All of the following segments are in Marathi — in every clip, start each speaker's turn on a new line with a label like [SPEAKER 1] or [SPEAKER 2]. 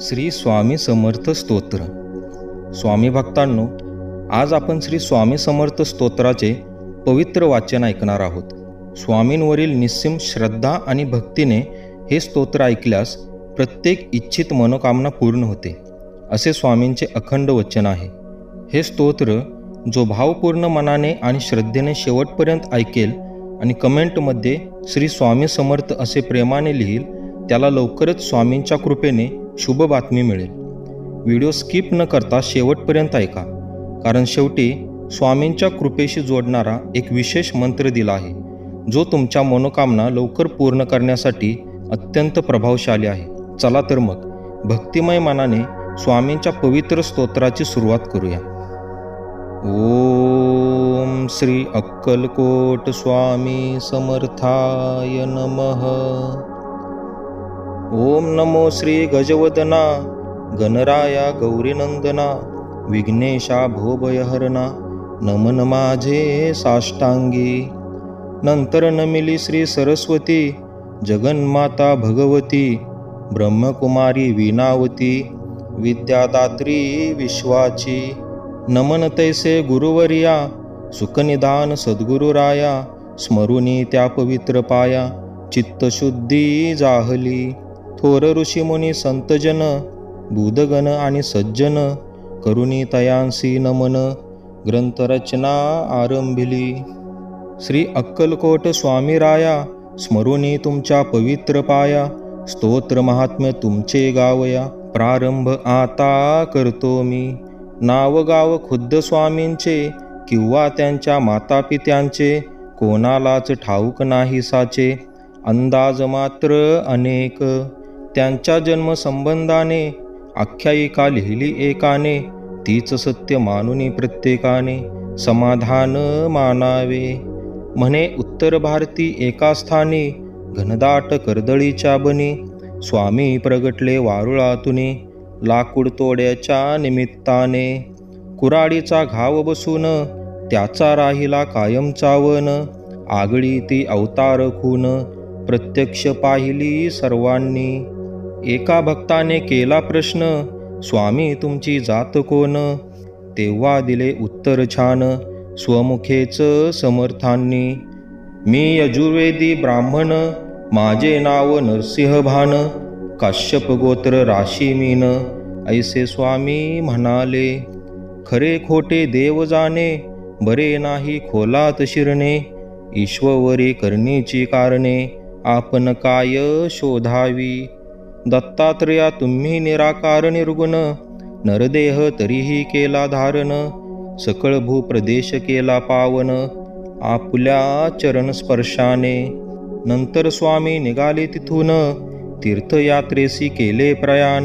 [SPEAKER 1] श्री स्वामी समर्थ स्तोत्र. स्वामी भक्तांनो आज आपण श्री स्वामी समर्थ स्तोत्राचे पवित्र वाचन ऐकणार आहोत. स्वामींवरील निस्सीम श्रद्धा आणि भक्तीने हे स्तोत्र ऐकल्यास प्रत्येक इच्छित मनोकामना पूर्ण होते. असे स्वामींचे अखंड वचन आहे. हे स्तोत्र जो भावपूर्ण मनाने आणि श्रद्धेने शेवटपर्यंत ऐकेल आणि कमेंटमध्ये श्री स्वामी समर्थ असे प्रेमाने लिहील त्याला लवकरच स्वामींच्या कृपेने शुभ बातमी मिळेल. व्हिडिओ स्किप न करता शेवटपर्यंत ऐका कारण शेवटी स्वामींच्या कृपेशी जोडणारा एक विशेष मंत्र दिला आहे जो तुमच्या मनोकामना लवकर पूर्ण करण्यासाठी अत्यंत प्रभावशाली आहे. चला तर मग भक्तिमय मनाने स्वामींच्या पवित्र स्तोत्राची सुरुवात करूया. ओ ओम श्री अक्कलकोट स्वामी समर्थाय नमः. ओम नमो श्री गजवदना गणराया गौरीनंदना विघ्नेशा भोभयहरणा नमन माझे साष्टांगी. नंतर नमिली श्री सरस्वती जगन्माता भगवती ब्रह्मकुमारी वीणावती विद्यादात्री विश्वाची. नमन तैसे गुरुवर्या सुखनिदान सद्गुरुराया स्मरुनी त्या पवित्र पाया चित्तशुद्धी जाहली. थोर ऋषीमुनी संतजन बुधगण आणि सज्जन करुणी तयांसी नमन ग्रंथरचना आरंभिली. श्री अक्कलकोट स्वामी राया स्मरुनी तुमच्या पवित्र पाया स्तोत्र महात्म्य तुमचे गावया प्रारंभ आता करतो मी. नाव गाव खुद्द स्वामींचे किंवा त्यांच्या मातापित्यांचे कोणालाच ठाऊक नाही साचे. अंदाज मात्र अनेक. त्यांच्या जन्मसंबंधाने आख्यायिका लिहिली एकाने तीच सत्य मानुनी प्रत्येकाने समाधान मानावे. म्हणे उत्तर भारती एका स्थानी घनदाट कर्दळीच्या बनी स्वामी प्रगटले वारुळातुनी लाकूड तोड्याच्या निमित्ताने. कुराडीचा घाव बसून त्याचा राहिला कायम वन आगळी ती अवतार खून प्रत्यक्ष पाहिली सर्वांनी. एका भक्ताने केला प्रश्न स्वामी तुमची जात कोण? तेव्हा दिले उत्तर छान स्वमुखेच समर्थांनी. मी यजुर्वेदी ब्राह्मण माझे नाव नरसिंहभान काश्यप गोत्र राशी मीन ऐसे स्वामी म्हणाले. खरे खोटे देव जाणे बरे नाही खोलात शिरणे ईश्वरी करणीची कारणे आपण काय शोधावी? दत्तात्रया तुम्ही निराकार निर्गुण नरदेह तरीही केला धारण सकळ भूप्रदेश केला पावन आपल्या चरणस्पर्शाने. नंतर स्वामी निघाले तिथून तीर्थयात्रेसी केले प्रयाण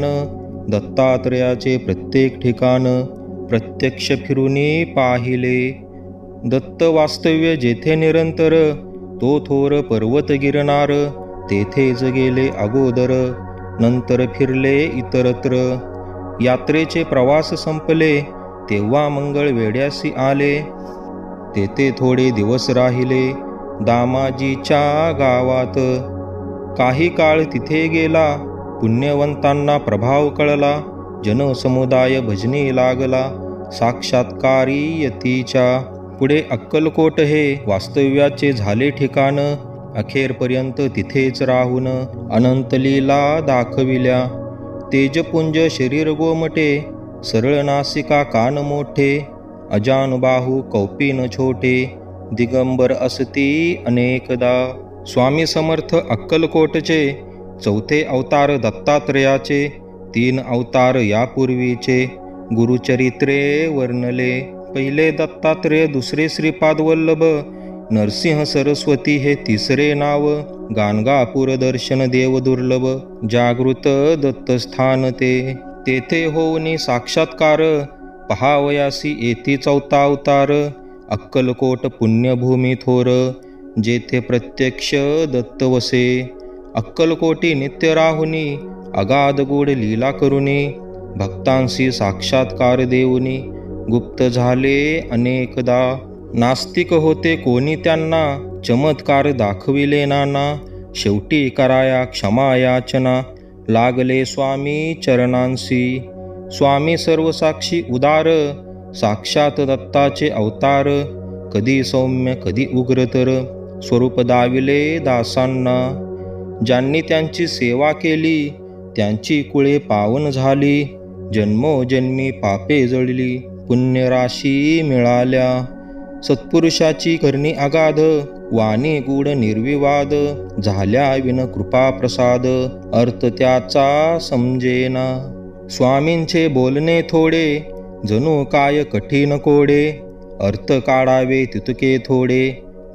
[SPEAKER 1] दत्तात्रयाचे प्रत्येक ठिकाण प्रत्यक्ष फिरूनी पाहिले. दत्त वास्तव्य जेथे निरंतर तो थोर पर्वत गिरणार तेथेच गेले अगोदर नंतर फिरले इतरत्र. यात्रेचे प्रवास संपले तेव्हा मंगळ वेड्यासी आले. तेथे थोडे दिवस राहिले दामाजीच्या गावात. काही काळ तिथे गेला पुण्यवंतांना प्रभाव कळला जनसमुदाय भजनी लागला साक्षात्कारी यतीच्या. पुढे अक्कलकोट हे वास्तव्याचे झाले ठिकाण. अखेरपर्यंत तिथेच राहून अनंतलीला दाखविल्या. तेजपुंज शरीर गोमटे सरळ नासिका कान मोठे अजानुबाहू कौपीन छोटे दिगंबर असती अनेकदा. स्वामी समर्थ अक्कलकोटचे चौथे अवतार दत्तात्रयाचे तीन अवतार यापूर्वीचे गुरुचरित्रे वर्णले. पहिले दत्तात्रेय दुसरे श्रीपाद वल्लभ नरसिंह सरस्वती हे तिसरे नाव गाणगापूर दर्शन देव दुर्लभ जागृत दत्तस्थान ते. तेथे होऊनी साक्षात्कार पहावयासी येती चौथा अवतार अक्कलकोट पुण्यभूमी थोर जेथे प्रत्यक्ष दत्त वसे अक्कलकोटी नित्य राहुनी अगाध गोड लीला करुनी भक्तांशी साक्षात्कार देऊनी गुप्त झाले अनेकदा नास्तिक होते कोणी त्यांना. चमत्कार दाखविले नाना शेवटी कराया क्षमा याचना. लागले स्वामी चरणांसी स्वामी सर्वसाक्षी उदार साक्षात दत्ताचे अवतार. कधी सौम्य कधी उग्रतर स्वरूप दाविले दासांना. ज्यांनी त्यांची सेवा केली त्यांची कुळे पावन झाली. जन्मोजन्मी पापे जळली. पुण्यराशी मिळाल्या. सत्पुरुषाची करणी अगाध वाणी गुढ निर्विवाद झाल्या विन कृपा प्रसाद अर्थ त्याचा समजेना. स्वामींचे बोलणे थोडे जणू काय कठीण कोडे अर्थ काढावे तितके थोडे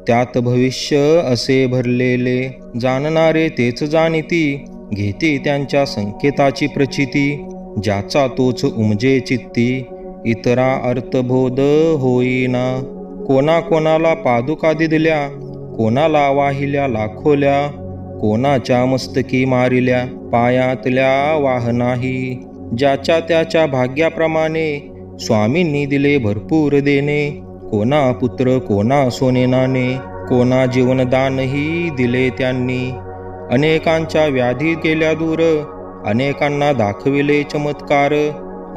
[SPEAKER 1] त्यात भविष्य असे भरलेले. जाणणारे तेच जाणीती घेते त्यांच्या संकेताची प्रचिती ज्याचा तोच उमजे चित्ती. इतरा अर्थबोध होईना. कोणा कोणाला पादुका दिदल्या कोणाला वाहिल्या लाखोल्या कोणाच्या मस्तकी मारिल्या पायातल्या वाहनाही. ज्याच्या त्याच्या भाग्याप्रमाणे स्वामींनी दिले भरपूर देणे कोणा पुत्र कोणा सोनेनाने कोणा जीवनदानही दिले त्यांनी. अनेकांच्या व्याधी केल्या दूर अनेकांना दाखविले चमत्कार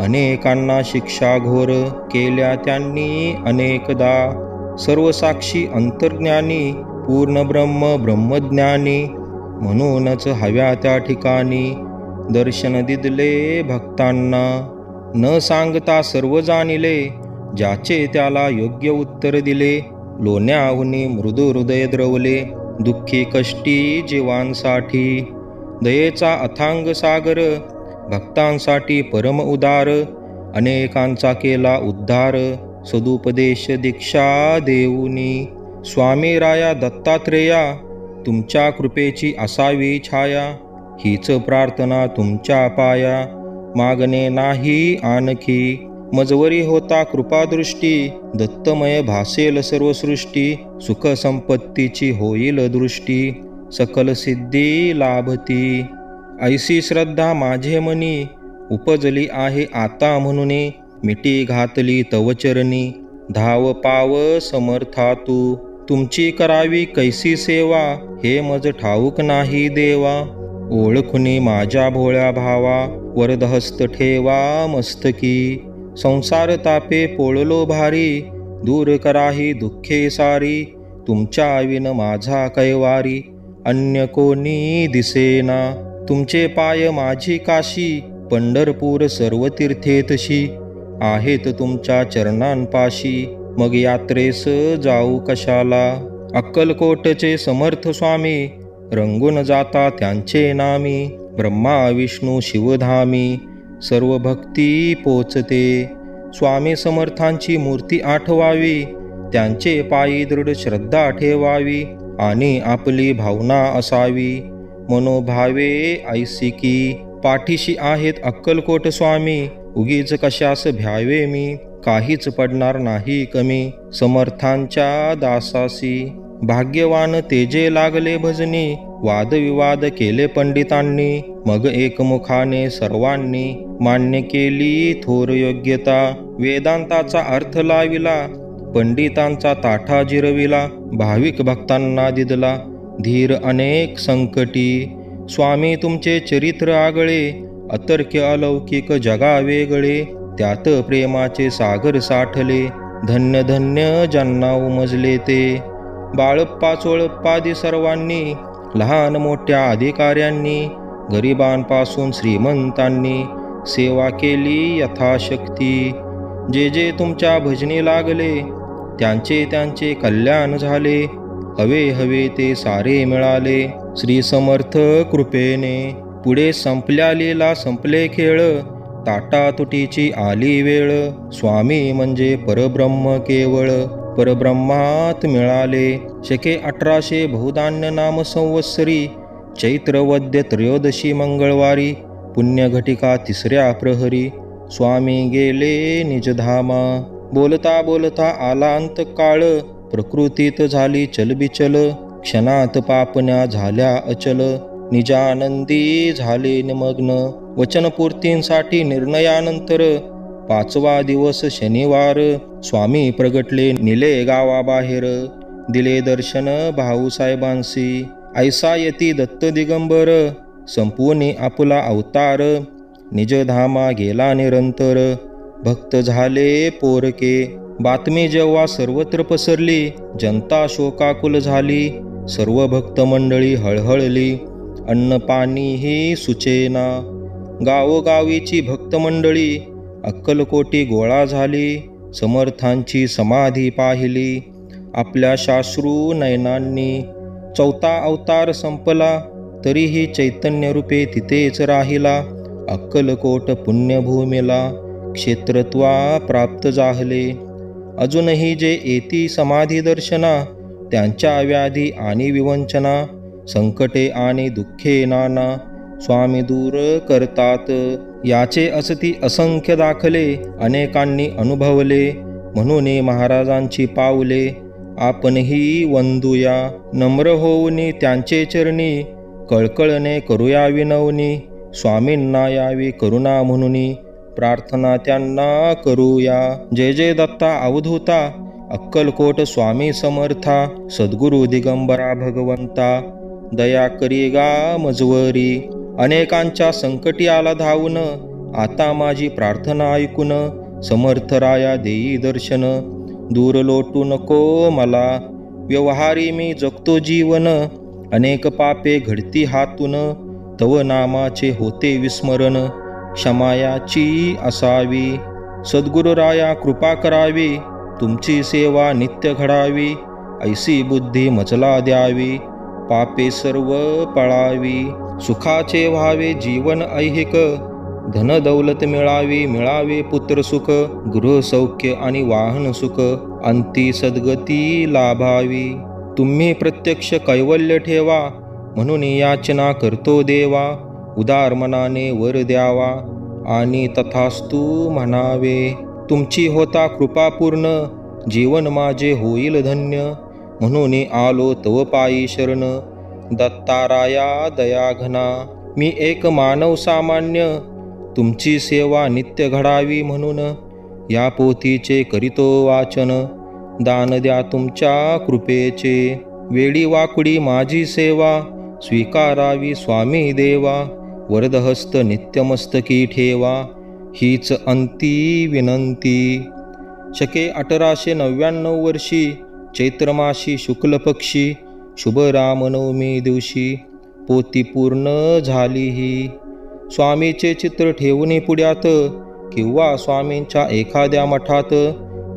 [SPEAKER 1] अनेकांना शिक्षा घोर केल्या त्यांनी अनेकदा. सर्वसाक्षी अंतर्ज्ञानी पूर्ण ब्रह्म ब्रह्मज्ञानी म्हणूनच हव्या त्या ठिकाणी दर्शन दिदले भक्तांना. न सांगता सर्व जाणिले ज्याचे त्याला योग्य उत्तर दिले. लोण्याहुनी मृदू हृदय द्रवले दुःखी कष्टी जीवांसाठी. दयेचा अथांग सागर भक्तांसाठी परम उदार अनेकांचा केला उद्धार सदुपदेश दीक्षा देऊनी. स्वामी राया दत्तात्रेया तुमच्या कृपेची असावी छाया हीच प्रार्थना तुमच्या पाया. मागणे नाही आणखी मजवरी होता कृपादृष्टी दत्तमय भासेल सर्वसृष्टी सुखसंपत्तीची होईल दृष्टी सकल सिद्धी लाभती. ऐसी श्रद्धा माझे मनी उपजली आहे आता म्हणून मिटी घातली तवचरणी धाव पाव समर्था तू तुमची करावी कैसी सेवा हे मज ठाऊक नाही देवा. ओळखुनी माझ्या भोळ्या भावा वरदहस्त ठेवा मस्तकी. संसार तापे पोळलो भारी दूर कराही दुःखे सारी. तुमच्या विन माझा कैवारी अन्य कोणी दिसेना. तुमचे पाय माझी काशी पंढरपूर सर्व तीर्थेतशी. आहेत तुमच्या चरणांपाशी मग यात्रेस जाऊ कशाला? अक्कलकोटचे समर्थ स्वामी रंगून जाता त्यांचे नामी. ब्रह्मा विष्णू शिवधामी सर्व भक्ती पोचते. स्वामी समर्थांची मूर्ती आठवावी त्यांचे पायी दृढ श्रद्धा ठेवावी आणि आपली भावना असावी. मनोभावे ऐसिकी पाठीशी आहेत अक्कलकोट स्वामी. उगीच कशास भ्यावे मी? काहीच पडणार नाही कमी. समर्थांच्या दासासी. भाग्यवान तेजे लागले भजनी. वादविवाद केले पंडितांनी. मग एकमुखाने सर्वांनी. मान्य केली थोर योग्यता. वेदांताचा अर्थ लाविला. पंडितांचा ताठा जिरविला. भाविक भक्तांना दिदला. धीर अनेक संकटी. स्वामी तुमचे चरित्र आगळे अतर्क्य अलौकिक जगा वेगळे त्यात प्रेमाचे सागर साठले धन्य धन्य ज्यांना उमजले ते. बाळप्पा चोळप्पादी सर्वांनी लहान मोठ्या अधिकाऱ्यांनी गरिबांपासून श्रीमंतांनी सेवा केली यथाशक्ती. जे जे तुमच्या भजनी लागले त्यांचे त्यांचे कल्याण झाले. हवे हवे ते सारे मिळाले. श्री समर्थ कृपेने. पुढे संपल्या लीला संपले खेळ. ताटा तुटीची आली वेळ. स्वामी म्हणजे परब्रह्म केवळ. परब्रह्मात मिळाले. शके अठराशे बहुधान्य नाम संवत्सरी. चैत्रवद्य त्रयोदशी मंगळवारी. पुण्यघटिका तिसऱ्या प्रहरी. स्वामी गेले निजधामा. बोलता बोलता आला अंत काळ प्रकृतीत झाली चलबिचल क्षणात पापण्या झाल्या अचल. निजानंदी झाले निमग्न वचनपूर्तींसाठी निर्णयानंतर. पाचवा दिवस शनिवार स्वामी प्रगटले निले गावाबाहेर. दिले दर्शन भाऊसाहेबांसी ऐसा यती दत्त दिगंबर. संपूर्णी आपला अवतार निजधामा गेला निरंतर. भक्त झाले पोरके बातमी जेव्हा सर्वत्र पसरली जनता शोकाकुल झाली सर्व भक्त मंडळी हळहळली अन्न ही सुचेना. गावोगावीची भक्त मंडळी अक्कलकोटी गोळा झाली समर्थांची समाधी पाहिली आपल्या शाश्रू नयनांनी चौथा अवतार संपला तरीही चैतन्यरूपे तिथेच राहिला अक्कलकोट पुण्यभूमीला क्षेत्रत्वा प्राप्त झाले. अजूनही जे येती समाधी दर्शना त्यांच्या व्याधी आणि विवंचना संकटे आणि दुःखे नाना स्वामी दूर करतात. याचे असती असंख्य दाखले अनेकांनी अनुभवले म्हणून महाराजांची पावले आपणही वंदूया. नम्र होऊन त्यांचे चरणी कळकळणे करूया विनवनी स्वामींना यावी करुणा म्हणूनी प्रार्थना त्यांना करूया. जय जय दत्ता अवधूता. अक्कलकोट स्वामी समर्था. सद्गुरु दिगंबरा भगवंता. दया करी गा मजवरी. अनेकांच्या संकटी आला धावून. आता माझी प्रार्थना ऐकून समर्थराया देई दर्शन. दूर लोटू नको मला. व्यवहारी मी जगतो जीवन. अनेक पापे घडती हातून. तव नामाचे होते विस्मरण. क्षमायाची असावी. सद्गुरुराया कृपा करावी. तुमची सेवा नित्य घडावी. ऐसी बुद्धी मजला द्यावी. पापे सर्व पळावी. सुखाचे व्हावे जीवन ऐहिक. धन दौलत मिळावी मिळावे पुत्र सुख. गृह सौख्य आणि वाहन सुख. अंती सद्गती लाभावी. तुम्ही प्रत्यक्ष कैवल्य ठेवा. म्हणून याचना करतो देवा. उदार मनाने वर द्यावा आणि तथास्तू म्हणावे तुमची होता कृपापूर्ण जीवन माझे होईल धन्य म्हणून आलो तव पायी शरण दत्ताराया दयाघना मी एक मानव सामान्य तुमची सेवा नित्य घडावी म्हणून या पोथीचे करीतो वाचन दान द्या तुमच्या कृपेचे वेळी वाकडी माझी सेवा स्वीकारावी स्वामी देवा वरदहस्त नित्यमस्तकी ठेवा हीच अंती विनंती. शके अठराशे नव्याण्णव वर्षी चैत्रमाशी शुक्ल पक्षी शुभ रामनवमी दिवशी पोती पूर्ण झाली ही. स्वामीचे चित्र ठेवून पुढ्यात किंवा स्वामींच्या एखाद्या मठात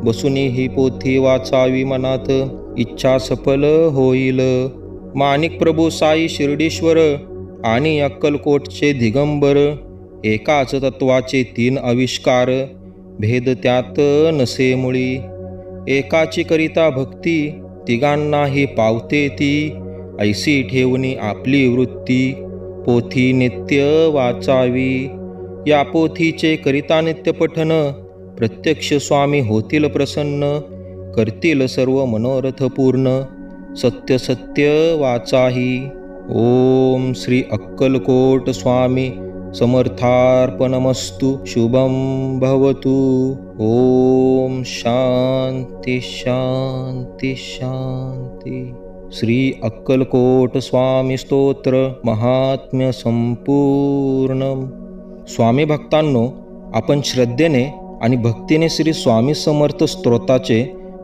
[SPEAKER 1] बसून ही पोथी वाचावी मनात इच्छा सफल होईल. माणिक प्रभू साई शिर्डीश्वर आणि अक्कलकोटचे दिगंबर एकाच तत्वाचे तीन आविष्कार भेद त्यात नसे मुळी. एकाची करिता भक्ती तिघांनाही पावते ती. ऐसी ठेवणी आपली वृत्ती पोथी नित्य वाचावी. या पोथीचे करिता नित्य पठन प्रत्यक्ष स्वामी होतील प्रसन्न. करतील सर्व मनोरथ पूर्ण सत्य सत्य वाचाही. ओम श्री अक्कलकोट स्वामी समर्थार्पणमस्तु शुभं भवतु। ओम शांती शांति शांती श्री अक्कलकोट स्वामी स्तोत्र महात्म्य संपूर्ण स्वामी भक्तांनो आपण श्रद्धेने आणि भक्तीने श्री स्वामी समर्थ स्तोत्राचे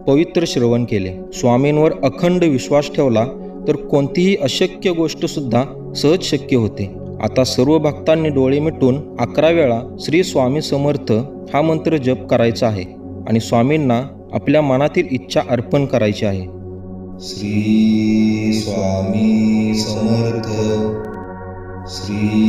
[SPEAKER 1] पवित्र श्रवण केले. स्वामींवर अखंड विश्वास ठेवला तर कोणतीही अशक्य गोष्टसुद्धा सहज शक्य होते. आता सर्व भक्तांनी डोळे मिटून अकरा वेळा श्री स्वामी समर्थ हा मंत्र जप करायचा आहे आणि स्वामींना आपल्या मनातील इच्छा अर्पण करायची आहे.
[SPEAKER 2] श्री स्वामी समर्थ श्री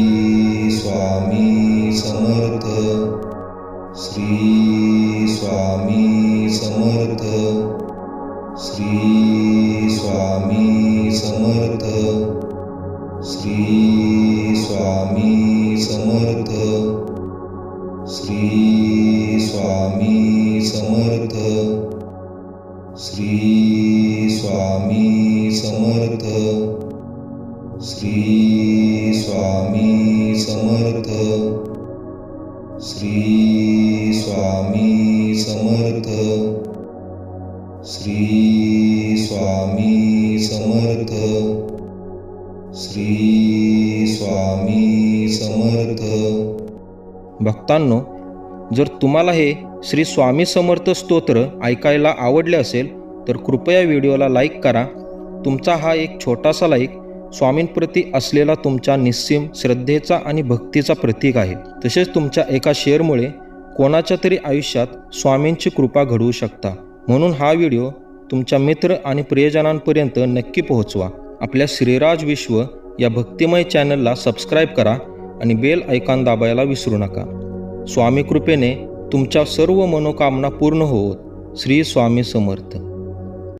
[SPEAKER 2] समर्थ। श्री स्वामी समर्थ। श्री स्वामी समर्थ। श्री स्वामी समर्थ। श्री स्वामी समर्थ।
[SPEAKER 1] भक्तांनो जर तुम्हाला हे श्री स्वामी समर्थ स्तोत्र ऐकायला आवडले असेल तर कृपया व्हिडिओला लाईक करा. तुमचा हा एक छोटासा लाईक स्वामींप्रती असलेला तुमच्या निस्सीम श्रद्धेचा आणि भक्तीचा प्रतीक आहे. तसेच तुमच्या एका शेअरमुळे कोणाच्या तरी आयुष्यात स्वामींची कृपा घडवू शकता. म्हणून हा व्हिडिओ तुमच्या मित्र आणि प्रियजनांपर्यंत नक्की पोहोचवा. आपल्या श्रीराज विश्व या भक्तिमय चॅनलला सबस्क्राईब करा आणि बेल ऐकॉन दाबायला विसरू नका. स्वामी कृपेने तुमच्या सर्व मनोकामना पूर्ण होत श्री स्वामी समर्थ.